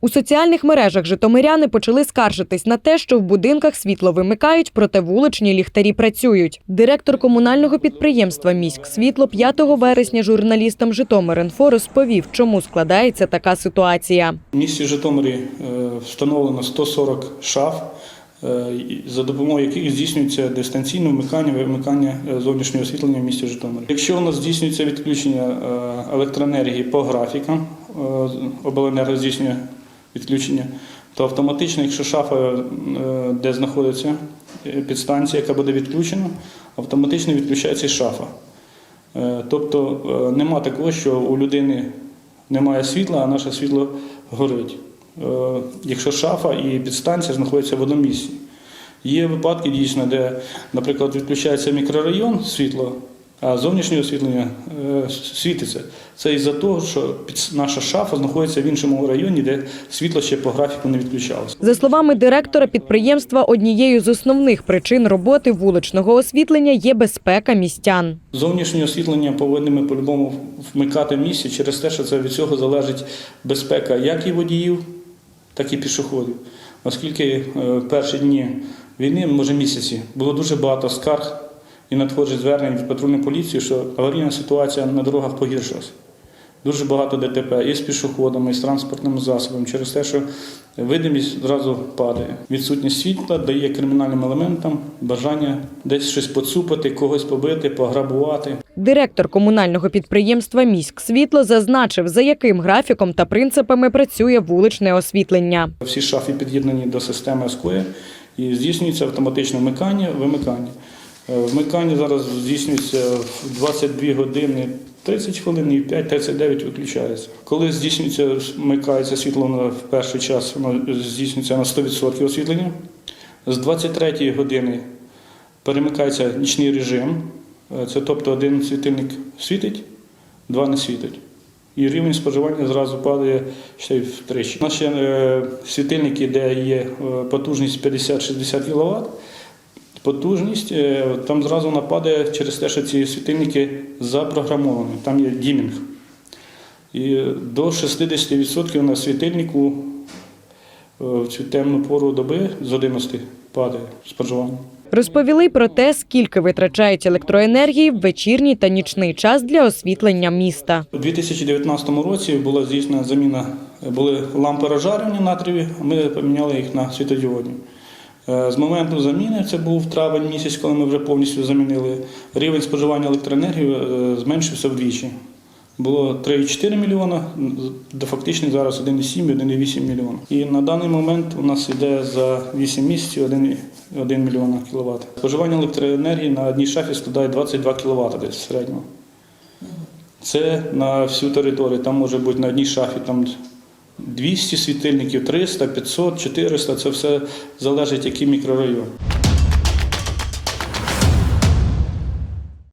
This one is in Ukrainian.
У соціальних мережах житомиряни почали скаржитись на те, що в будинках світло вимикають, проте вуличні ліхтарі працюють. Директор комунального підприємства Міськ світло 5 вересня журналістам Житомир.Інфо розповів, чому складається така ситуація. В місті Житомирі е, встановлено 140 шаф, е, за допомогою яких здійснюється дистанційне вмикання вимикання е, зовнішнього освітлення в місті Житомирі. Якщо у нас здійснюється відключення електроенергії по графікам, обленерго здійснює відключення, то автоматично, якщо шафа, е, де знаходиться е, підстанція, яка буде відключена, автоматично відключається і шафа. Е, Тобто нема такого, що у людини немає світла, а наше світло горить. Якщо шафа і підстанція знаходяться в одному місці. Є випадки дійсно, де, наприклад, відключається мікрорайон світло, а зовнішнє освітлення е, світиться. Це із-за того, що наша шафа знаходиться в іншому районі, де світло ще по графіку не відключалося. За словами директора підприємства, однією з основних причин роботи вуличного освітлення є безпека містян. Зовнішнє освітлення повинні ми по-любому вмикати в місті через те, що це від цього залежить безпека як і водіїв, так і пішоходів. Оскільки е, перші дні війни, може місяці, було дуже багато скарг і надходжень звернень від патрульної поліції, що аварійна ситуація на дорогах погіршилася. Дуже багато ДТП і з пішоходами, і з транспортним засобом, через те, що видимість зразу падає. Відсутність світла дає кримінальним елементам бажання десь щось поцупити, когось побити, пограбувати. Директор комунального підприємства Міськ світло зазначив, за яким графіком та принципами працює вуличне освітлення. Всі шафи під'єднані до системи СКОЄ і здійснюється автоматичне вмикання, вимикання. Е, Вмикання зараз здійснюється в 22 години 30 хвилин і в 5.39 виключається. Коли здійснюється, вмикається світло на- в перший час, воно здійснюється на 100% освітлення. З 23 години перемикається нічний режим. Е, Це тобто один світильник світить, два не світить. І рівень споживання зразу падає ще й втричі. Наші е, світильники, де є потужність 50-60 кВт, потужність е, там зразу вона падає через те, що ці світильники запрограмовані, там є дімінг. І до 60% на світильнику е, в цю темну пору доби з 11 падає споживання. Розповіли про те, скільки витрачають електроенергії в вечірній та нічний час для освітлення міста. У 2019 році була здійснена заміна, були лампи розжарювання натріві, а ми поміняли їх на світодіодні. Е, З моменту заміни, це був травень місяць, коли ми вже повністю замінили, рівень споживання електроенергії е, зменшився вдвічі. Було 3,4 мільйона, до фактично зараз 1,7 1,8 мільйона. І на даний момент у нас йде за 8 місяців 1, 1 мільйона кіловат. Споживання електроенергії на одній шафі складає 22 кВт десь в середньому. Це на всю територію. Там може бути на одній шафі там 200 світильників, 300, 500, 400. Це все залежить, який мікрорайон.